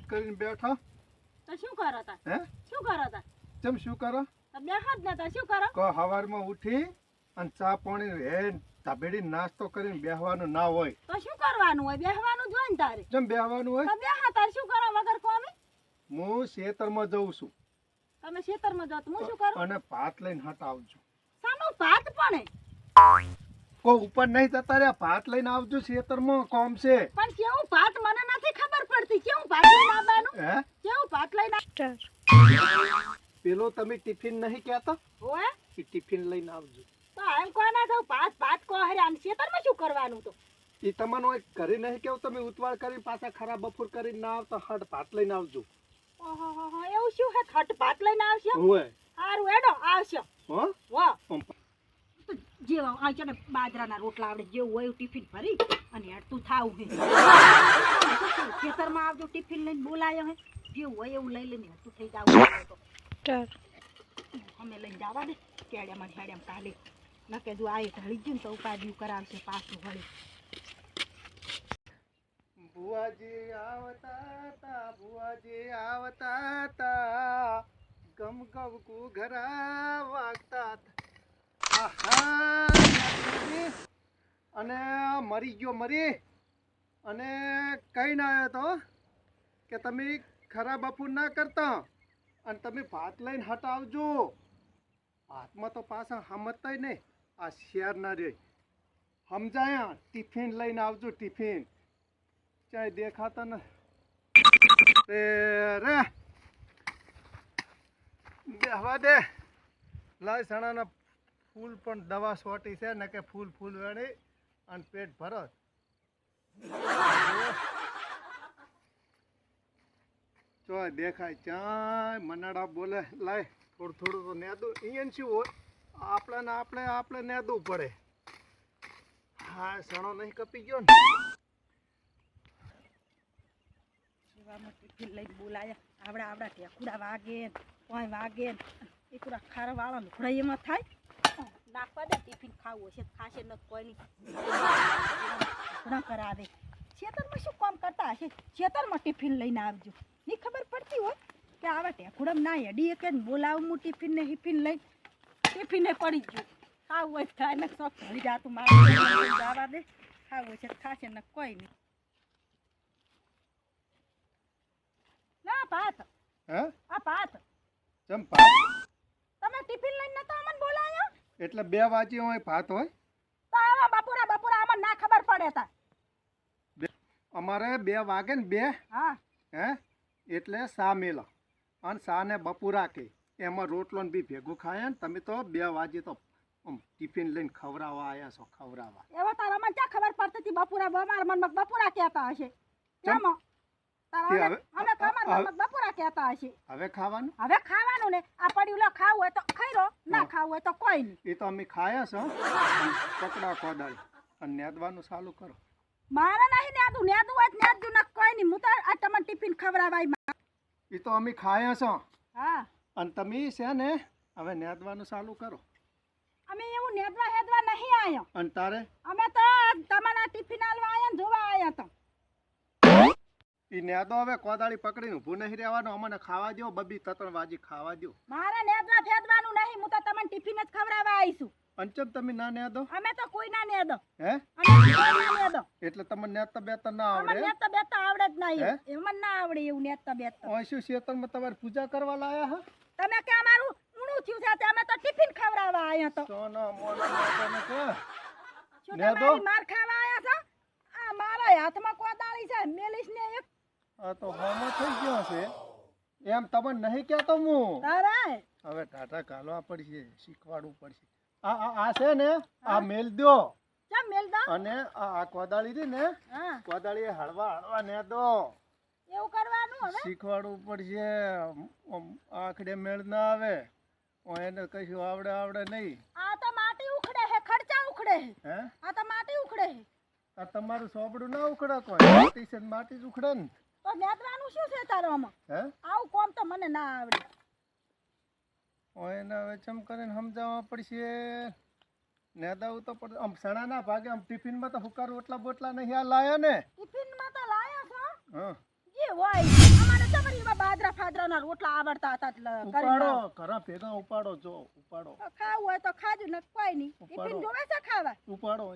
જ કરીને બેઠા? તો શું કરો તા? હે? શું કરો તા? ચમ શું કરો? બેઠા જ નતા શું કરો? કો હવારમાં ઉઠી અને ચા પાણી હે તબેડી નાસ્તો કરીને બેહવાનું ના હોય. તો શું કરવાનું હોય? બેહવાનું જો ને તારે? ચમ બેહવાનું હોય? તો બેહા તારે શું કરો વગર કોમે? હું ખેતરમાં જઉં છું. તમે ખેતરમાં જાઓ તો હું શું કરું? અને ભાત લઈને હટ આવજો સાનો ભાત પણ કોઈ ઉપર નહીં જતા રે ભાત લઈને આવજો ખેતરમાં કોમ છે. પણ કેવું ભાત મને નથી ખબર પડતી? કેવું ભાત લઈને આવવાનું? હે? કેવું ભાત લઈને પેલો તમે ટિફિન નહીં કહેતા? હોય કે ટિફિન લઈને આવજો. તો હાલ કોના જાવ ભાત ભાત કો હરે? આને ખેતરમાં શું કરવાનું તો? એ તમને એક ઘરે નહીં કેવું? તમે ઉતવાળ કરી પાછા ખરાબ બફુર કરીને ના આવતા હટ ભાત લઈને આવજો. ઓહો એવું શું હે? ખટ ભાત લઈને આવશે? હોય હારું એડો આવશે. હો? વાહ આમ જેવા આ છે ને બાજરાના રોટલા આવડે જેવું હોય એવું ટિફિન ભરી અને હેડતું થાવું હે. ખેતરમાં આવજો ટિફિન લઈને બોલાયો હે. જેવું હોય એવું લઈ લઈને હેડતું થઈ જાવ તો અમે લઈને જવા દે કેડિયામાં ને હેડિયામાં કાલે નકે જો આ ઢળી ગયું ને તો ઉપાડ્યું કરાવશે પાછું વળી ભુવાજી આવતા તા ભુવાજી આવતા તા ગમ ગમ ઘરા વાગતા તા. અને મરી ગયો, મરી. અને કઈ ના આવ્યો તો? કે તમે ખરાબ બપોર ના કરતા. અને તમે ભાત લઈને હટાવજો ભાતમાં તો પાછા સમજતા નહીં. આ શેર ના રે. સમજાયા? ટિફિન લઈને આવજો, ટિફિન. ક્યાંય દેખાતા ને તે રે. હવા દે. લાય સણાના ફૂલ પણ દવા સોટી છે ને કે ફૂલ ફૂલ વેણી અને પેટ ભરત ચો દેખાય ચાય મનાડા બોલે, લાય, થોડું થોડું તો નેદું. અહીંયા શું હોય? આપણે ને આપણે આપણે નેદું પડે. હા, સણો નહીં કપી ગયો ને. સેવામાં ટિફિન બોલાયા. આવડા આવડા ઢેકુડા વાગે કોઈ વાગે એકુડા ખારા વાળા લુકડા એમાં થાય. નાખવા દે ટિફિન ખાવું હશે ખાશે ન કોઈ નહીં. ઘણા કરાવે. ખેતરમાં શું કામ કરતા હશે? ખેતરમાં ટિફિન લઈને આવજો. નહીં ખબર પડતી હોય કે આવા ટેકુડમ ના હેડી કે બોલાવું હું ટિફિન ને હિફિન લઈ ટિફિને પડી ગયું. ખાવું હોય ખાય ને શોખ ભરી જાતું. મારે જવા દે. ખાવું છે ખાશે ને કોઈ નહીં. ના ભાત હે? આ ભાત ચમ ભાત તમે ટિફિન લઈને નતો અમને બોલાયો એટલે બે વાજી હોય ભાત હોય? તો આવા બપોરા બપોરા આમાં ના ખબર પડે તા અમારે બે વાગે ને બે હા. હે? એટલે સા મેલા. અને સા ને બપોરા કે એમાં રોટલો ને બી ભેગું ખાય ને તમે તો બે વાગે તો ટિફિન લઈને ખવડાવવા આવ્યા છો ખવડાવવા. એવો તારા મને ક્યાં ખબર પડતી હતી બપોરા અમારા મનમાં બપોરા કહેતા હશે? કેમ? તારા અમે હવે- કહેતા હશે. હવે ખાવાનું? હવે ખાવાનું ને? આ પડ્યું લો ખાવું હોય તો ખાઈ ના ખાવું હોય તો કોઈ નહીં. એ તો અમે ખાયા છો પકડા કોદાળી અને નેદવાનું ચાલુ કરો. મારે નહીં નેદું નેદું હોય નેદું ના કોઈ નહીં. હું તો આ તમને ટિફિન ખવડાવાય એ તો અમે ખાયા છો. હા. અને તમે છે ને હવે નેદવાનું ચાલુ કરો. અમે એવું નેદવા હેદવા નહીં આવ્યા અને તારે? અમે તો તમારા ટિફિન આલવા આયા ને જોવા આયા તો. એ નેદો હવે કોદાળી પકડીને ઊભું નહીં રહેવાનું. અમને ખાવા દો બબી તતણ વાજી ખાવા દો મારે નેદવા ફેદવાનું નહીં હું તો તમને ટિફિન જ ખવડાવવા આવીશું અંચમ તમે ના નેદો? અમે તો કોઈ ના નેદો. હે? અમે ના નેદો. એટલે તમને નેતા બેતા ના અમને આવડે નેતા બેતા આવડે જ નહીં. એમને ના આવડે એવું નેતા બેતા ઓય શું શેતરમાં તમારે પૂજા કરવા લાયા હા? તમે કે અમારું ઊણું થયું છે અમે તો ટિફિન ખવડાવવા આયા તો. સોનો મોનો તમે કે નેદો? માર ખાવા આયા છો? આ મારા હાથમાં કોદાળી છે મેલીશ ને આ તો હોમો થઈ ગયો છે. એમ તમે નહીં કહેતો હું. તારે હવે ટાટા કાલવા પડશે શીખવાડવું પડશે. આ આ આ છે ને આ મેલ દો. ચા મેલ દો? અને આ આ કોદાળી રી ને કોદાળી હળવા હળવા ને દો. એવું કરવાનું હવે? શીખવાડવું પડશે. આખડે મેળ ના આવે. એને કશું આવડે આવડે નહીં. આ તો માટી ઉખડે હે ખર્ચા ઉખડે હે. હે? આ તો માટી ઉખડે હે. આ તમારું સોપડું ના ઉખડે કોઈ. માટી છે માટી જ ઉખડે ને. તો નેદવાનું શું છે તારો આમાં? હે? આવું કોમ તો મને ના આવડે. ઓય એને હવે ચમ કરીને સમજાવવા પડશે. નેદાવું તો પડે. આમ સણાના ભાગે આમ ટિફિનમાં તો હુકાર રોટલા બોટલા નહીં આ લાયા ને. ટિફિનમાં તો લાયા છો? હા? જે હોય. અમારે બાજરા ફાદરાના રોટલા આવડતા હતા ઉપાડો. ઘરા ભેગા ઉપાડો જો ઉપાડો. ખાવું હોય તો ખાજો ને કોઈ નહીં. ટિફિન જોવે છે ખાવા? ઉપાડો.